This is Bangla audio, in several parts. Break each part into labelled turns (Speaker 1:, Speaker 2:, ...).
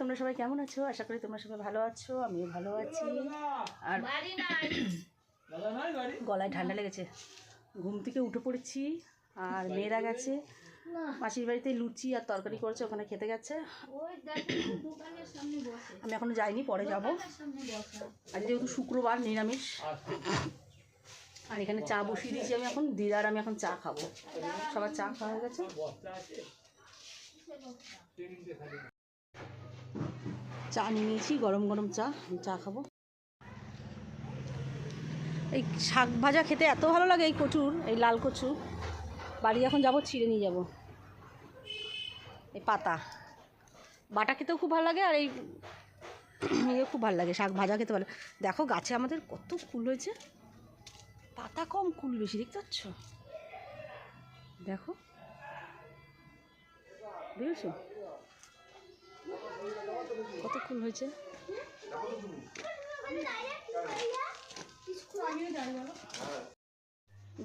Speaker 1: তোমরা সবাই কেমন আছো? আশা করি তোমরা সবাই ভালো আছো, আমিও ভালো আছি। আর গলায় ঠান্ডা লেগেছে। ঘুম থেকে উঠে পড়েছি, আর মেয়েরা গেছে। মাসির বাড়িতে লুচি আর তরকারি করেছে, ওখানে খেতে গেছে। আমি এখনও যাইনি, পরে যাব। আজ যেহেতু শুক্রবার, নিরামিষ। আর এখানে চা বসিয়ে দিয়েছি আমি এখন দিদার আমি এখন চা খাব। সবার চা খাওয়া হয়ে গেছে। চা নিয়ে নিয়েছি, গরম গরম চা চা খাব। এই শাক ভাজা খেতে এত ভালো লাগে এই কচুর, এই লাল কচু। বাড়ি এখন যাব ছিঁড়ে নিয়ে যাব। এই পাতা। বাটা খেতেও খুব ভালো লাগে আর এই ইয়ে খুব ভালো লাগে, শাক ভাজা খেতে ভালো। দেখো গাছে আমাদের কত ফুল হয়েছে। পাতা কম ফুল বেশি, দেখতে পাচ্ছ? দেখো। বুঝেছ? কত ফুল হয়েছে?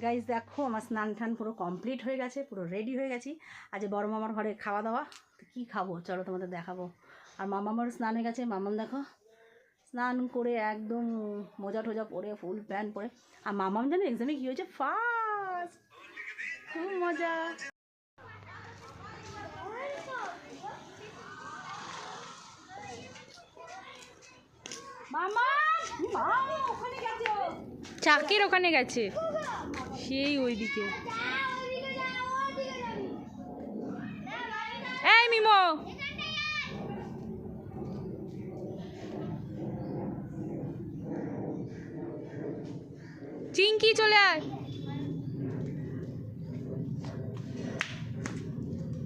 Speaker 1: গাইজ দেখো, আমার স্নান টান পুরো কমপ্লিট হয়ে গেছে, পুরো রেডি হয়ে গেছি। আজ বড় মামার ঘরে খাওয়া দাওয়া। তো কী খাব? চলো তোমাদের দেখাবো। আর মামামারও স্নান হয়ে গেছে। মামাম, দেখো, স্নান করে একদম মোজা টোজা পরে, ফুল প্যান্ট পরে। আর মামাম, জানো এক্সামে কী হয়েছে? ফার্স্ট খুব মজা মামা মা ওখানে গেছে ও।
Speaker 2: চাকের ওখানে গেছে। সেই ওইদিকে। এই মিমো। চিঙ্কি চলে আয়।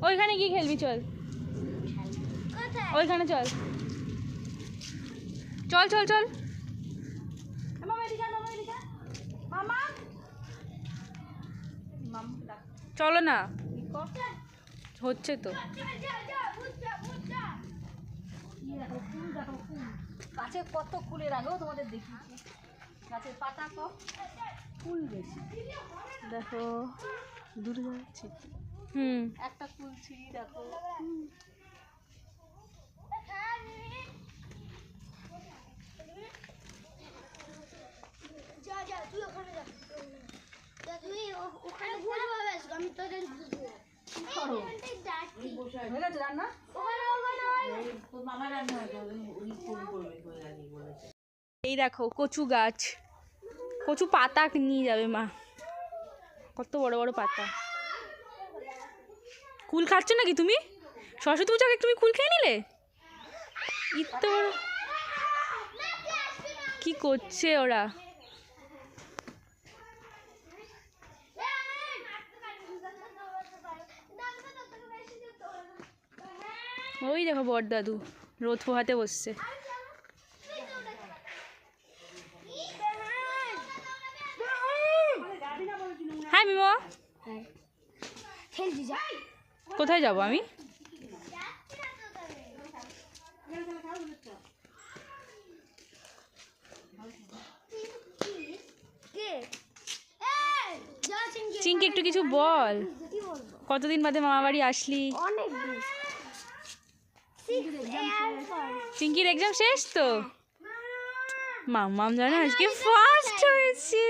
Speaker 2: ওইখানে কি খেলবি চল। ওইখানে চল। চল চল চল। চলো না। হচ্ছে তো।
Speaker 1: কি দেখো, ফুল দেখো, গাছে কত ফুলের আগেও তোমাদের দেখিয়েছি। গাছের পাতা কম ফুল বেশি। দেখো দূরে যাচ্ছে
Speaker 2: হুম।
Speaker 1: একটা ফুল ছিঁড়ি দেখো
Speaker 3: যা যা তুই ওখানে যা যা, তুই ও- ওখানে বেশ আমি তোদের ওখানে
Speaker 2: এই দেখো কচু গাছ। কচু পাতা নিয়ে যাবে মা। কত বড় বড় পাতা। কুল খাচ্ছ নাকি তুমি? সরস্বতী পূজাকে তুমি কুল খেয়ে নিলে? ইত্ত বড় কি করছে ওরা? ওই দেখো বড়দাদু রোদ পোহাতে বসছে। হ্যাঁ মিমো। কোথায় যাব আমি?
Speaker 3: চিংকি
Speaker 2: চিঙ্কি একটু কিছু বল। কতদিন বাদে মামা বাড়ি আসলি চিঙ্কির এক্সাম শেষ? তো? মাম্মাম জানো আজকে ফার্স্ট হয়েছে।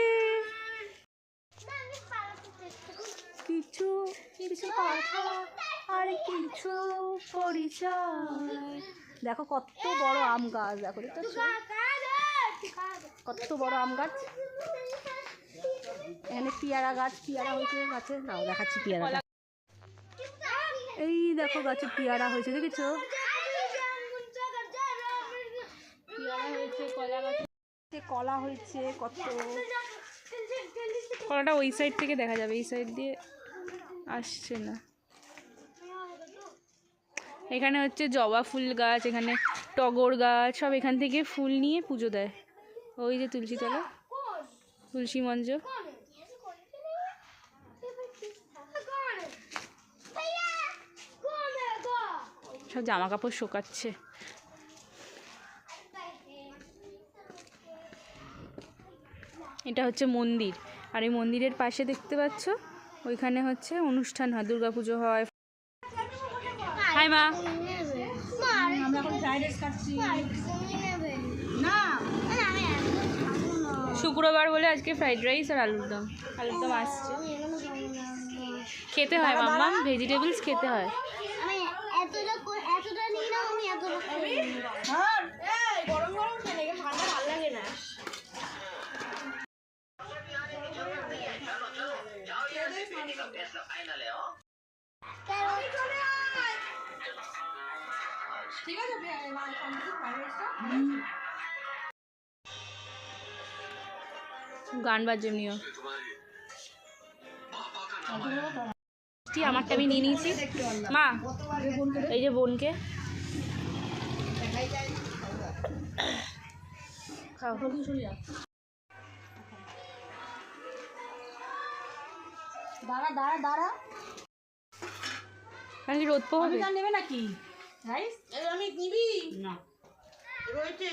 Speaker 2: কিছু কিছু কথা আর কিছু পরিচয়।
Speaker 1: দেখো কত বড় আম গাছ দেখো কত বড় আম গাছ। এখানে পেয়ারা গাছ পেয়ারা হয়েছে গাছে। নাও দেখাচ্ছি পেয়ারা। এই দেখো গাছে পেয়ারা হয়েছে দেখেছ পেয়ারা হয়েছে কলা হয়েছে, কত।
Speaker 2: কলাটা ওই সাইড থেকে দেখা যাবে, এই সাইড দিয়ে আসছে না। এখানে হচ্ছে জবা ফুল গাছ, এখানে টগর গাছ, সব এখান থেকে ফুল নিয়ে পুজো দেয়। ওই যে তুলসী তলা, তুলসী মঞ্চ। সব জামা কাপড় শোকাচ্ছে। এটা হচ্ছে মন্দির। আর এই মন্দিরের পাশে দেখতে পাচ্ছ, ওইখানে হচ্ছে অনুষ্ঠান হয়, দুর্গাপুজো হয়। হাই মা। শুক্রবার বলে আজকে ফ্রাইড রাইস আর আলুর দম। আলুর দম আসছে। খেতে হয়, মাম্মা। ভেজিটেবলস খেতে হয়
Speaker 3: আমি এতটা করে- এতটা নিলাম আমি এতটা করে নিলাম।
Speaker 2: গান বাজছে এমনিও মিষ্টি আমারটা আমি নিয়ে নিয়েছি। মা এই যে বোনকে। খাও।
Speaker 1: দাঁড়া দাঁড়া দাঁড়া।
Speaker 2: আর কি রোদ পোহাবে।
Speaker 1: অমিতা নেবে নাকি? রাইস আমি নিবি? না। রয়েছে।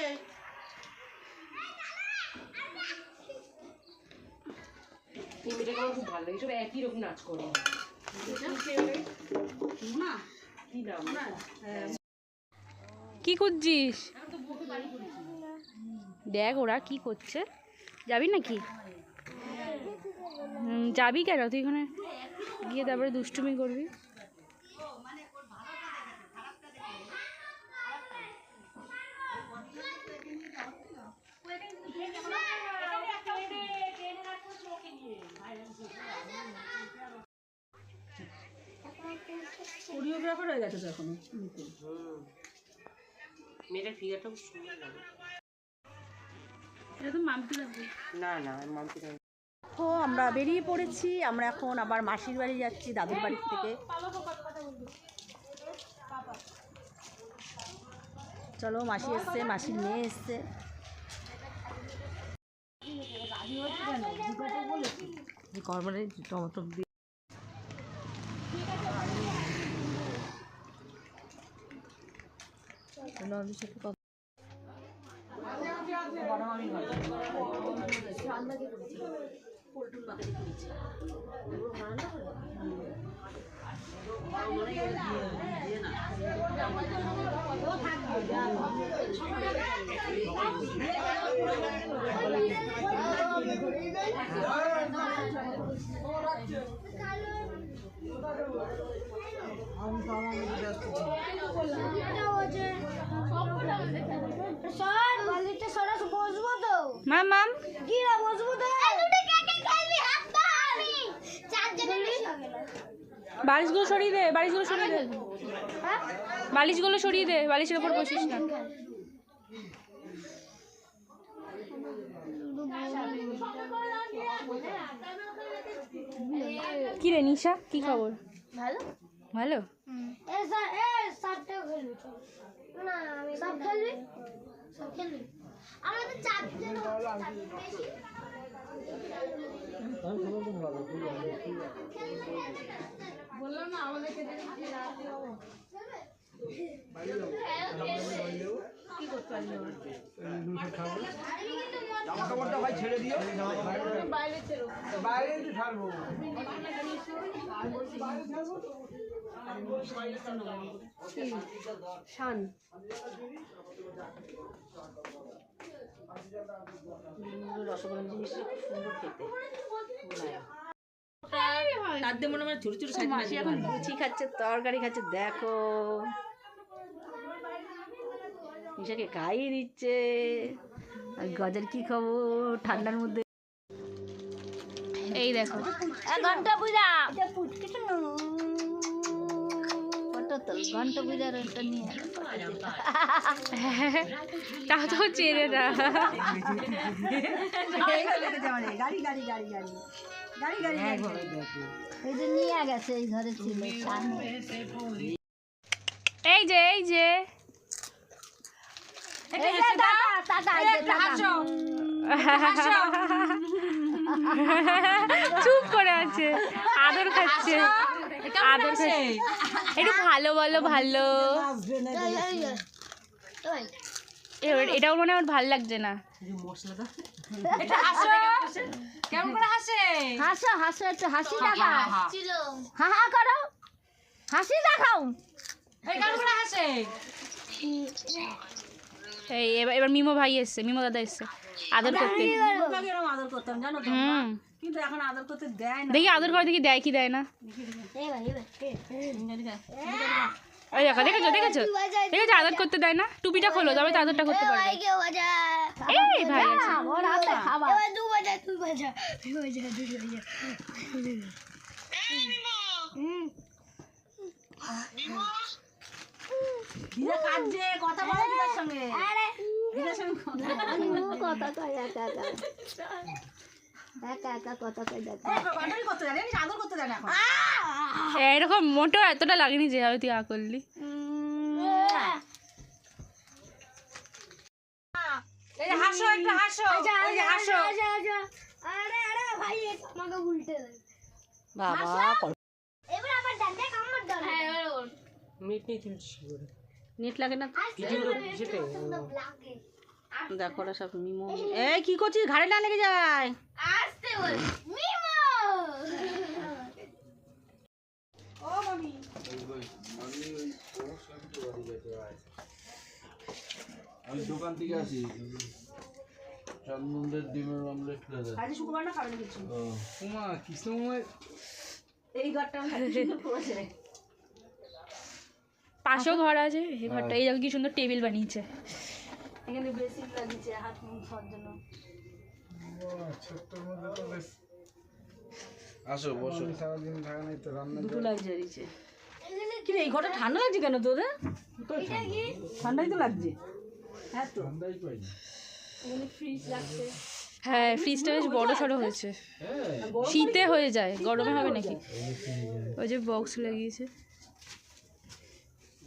Speaker 2: কি করছিস? দেখ ওরা কি করছে। যাবি নাকি? যাবি কেন? তুই ওখানে গিয়ে তারপরে দুষ্টুমি করবি?
Speaker 1: কোরিওগ্রাফার হয়ে গেছে তো এখন।
Speaker 4: মেয়েটার ফিগারটা খুব সুন্দর লাগে।
Speaker 2: এটা তো মাম্পি লাগবে।
Speaker 4: না না মাম্পি না।
Speaker 1: তো আমরা বেরিয়ে পড়েছি। আমরা এখন আবার মাসির বাড়ি যাচ্ছি দাদুর বাড়ি থেকে। চলো মাসি এসছে মাসির মেয়ে এসছে।
Speaker 4: কর্মরে টমেটো দিয়ে
Speaker 3: সর, বালিতে সরা বসবো তো।
Speaker 2: মা মাম
Speaker 3: গিরা বসবো তো। এই দুটো কে কে খেলবি? হাত পা আমি। চারজনের বেশি হবে না।
Speaker 2: বালিশগুলো সরিয়ে দে বালিশগুলো সরিয়ে দে? বালিশগুলো সরিয়ে দে বালিশের ওপর বসিস না। কি রে নিশা কি খবর?
Speaker 3: ভালো?
Speaker 2: ভালো?
Speaker 3: স্যার এ স্যারটাও খেলবি চল। না আমি সব খেলবি সব খেলবি আমাদের চারজন চারজন
Speaker 1: শান। রসগোল্লা জিনিসটা খুব সুন্দর খেতে।
Speaker 4: তার দিয়ে মনে হয় ছোট ছোট সাইজ
Speaker 1: মাসি এখন লুচি খাচ্ছে তরকারি খাচ্ছে দেখো। ঈশাকে খাইয়ে দিচ্ছে। আর গজের কি খবর? ঠান্ডার মধ্যে।
Speaker 2: এই দেখো।
Speaker 3: ঘণ্টা পূজা ফটো তো পূজার ওটা নিয়ে
Speaker 2: তাও তো চেনে না।
Speaker 3: এই যে নিয়ে গেছে এই ঘরে ছিল
Speaker 2: এই যে এই যে। চুপ করে আছে। আদর খাচ্ছে। আদর একটু ভালো বলো ভালো। এবার এটাও মনে হয় ওর ভালো লাগছে না।
Speaker 4: মশলা দাও
Speaker 3: হাসো? হাসো একটু হাসি দেখাও। হা হা। করো। হাসি দেখাও।
Speaker 2: এই এবার এবার মিমো ভাই এসছে মিমো দাদা এসছে। আদর করতে।
Speaker 1: আদর করতাম জানো
Speaker 2: হুম।
Speaker 1: কিন্তু এখন আদর করতে দেয় না।
Speaker 2: দেখি আদর করে দেখি দেয় কি দেয় না। ওই দেখো দেখেছ দেখেছ? দেখেছ আদর করতে দেয় না? টুপিটা খোলো তবে তো আদরটা করতে পারবে। এই ভাই আছে।
Speaker 1: দিদা কাঁদছে কথা বলে দিদার সঙ্গে?
Speaker 3: আরে
Speaker 1: দিদার সঙ্গে কথা
Speaker 3: কথা কয় একা একা
Speaker 2: এরকম মোটো এতটা লাগেনি যেভাবে তুই আ করলি।
Speaker 4: হাসো একটু হাসো এই যে হাসো
Speaker 3: আরে আরে ভাই এটা আমাকে উল্টে
Speaker 1: বাবা
Speaker 3: এবার আবার ডান্ডা কামড় দাও হ্যাঁ এবার ওর
Speaker 4: মিট নিয়ে তুলছি করে
Speaker 1: নেট লাগে না? দেখো ওরা সব মিমো। এই কি করছিস? ঘাড়ে না লেগে যায়।
Speaker 3: আসতে বল। মিমো!
Speaker 5: আমি দোকান থেকে আসি। চন্দনদের ডিমের অমলেট দাদা
Speaker 1: আজ শুক্রবার না খাবে না কিছু?
Speaker 5: ও।
Speaker 1: এই ঘরটা আমার এত সুন্দর করেছে
Speaker 2: পাশেও ঘর আছে এই ঘরটা এই দেখো কি সুন্দর টেবিল বানিয়েছে।
Speaker 1: এখানে বেশি লাগিয়েছে হাত মুখ ধোয়ার জন্য।
Speaker 5: ছোট্টর মধ্যে তো বেশ। আসো বসো। সারাদিন থাকা নাই তো রান্না
Speaker 1: দুটো লাগছে দিচ্ছে কি রে এই ঘরটা ঠান্ডা লাগছে কেন তোদের ঠান্ডাই তো লাগছে। হ্যাঁ তো।
Speaker 5: ঠান্ডাই পাই
Speaker 1: ফ্রিজ লাগছে।
Speaker 2: হ্যাঁ ফ্রিজটা বেশ বড় সড়ো হয়েছে। শীতে হয়ে যায় গরমে হবে নাকি? ওই যে বক্স লাগিয়েছে
Speaker 3: এই যে গান চালা
Speaker 5: শুরু খালি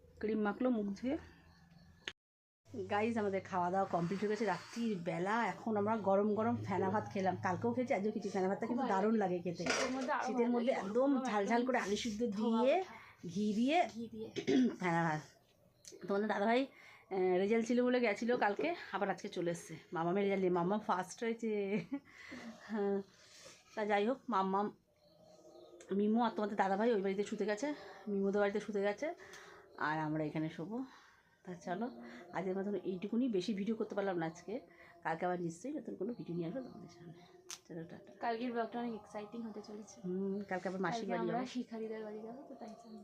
Speaker 1: ক্রিম মাখলো মুখ ধুয়ে। গাইজ আমাদের খাওয়া দাওয়া কমপ্লিট হয়ে গেছে। রাত্রির বেলা এখন আমরা গরম গরম ফেনা ভাত খেলাম। কালকেও খেয়েছি আজও খেয়েছি। ফেনা ভাতটা কিন্তু দারুণ লাগে খেতে। শীতের মধ্যে একদম ঝাল ঝাল করে আলু সিদ্ধ দিয়ে ঘি দিয়ে ফেনা ভাত। তোমাদের দাদাভাই রেজাল্ট ছিল বলে গেছিল কালকে আবার আজকে চলে এসছে। মামামের রেজাল্ট নিয়ে মাম্মা ফার্স্ট হয়েছে। হ্যাঁ তা যাই হোক মাম্মাম মিমো আর তোমাদের দাদাভাই ওই বাড়িতে শুতে গেছে। মিমোদের বাড়িতে শুতে গেছে। আর আমরা এখানে শোবো। তা চলো আজকের মতন এইটুকুনি। বেশি ভিডিও করতে পারলাম না আজকে। কালকে আবার নিশ্চয়ই নতুন কোনো ভিডিও নিয়ে আসব তোমাদের সামনে। চলো টাটা।
Speaker 2: কালকের ব্লগটা অনেক এক্সাইটিং হতে চলেছে।
Speaker 1: হুম কালকে আবার মাসির বাড়ি যাব।
Speaker 2: শিখারিদের বাড়ি যাব তো তাই জন্য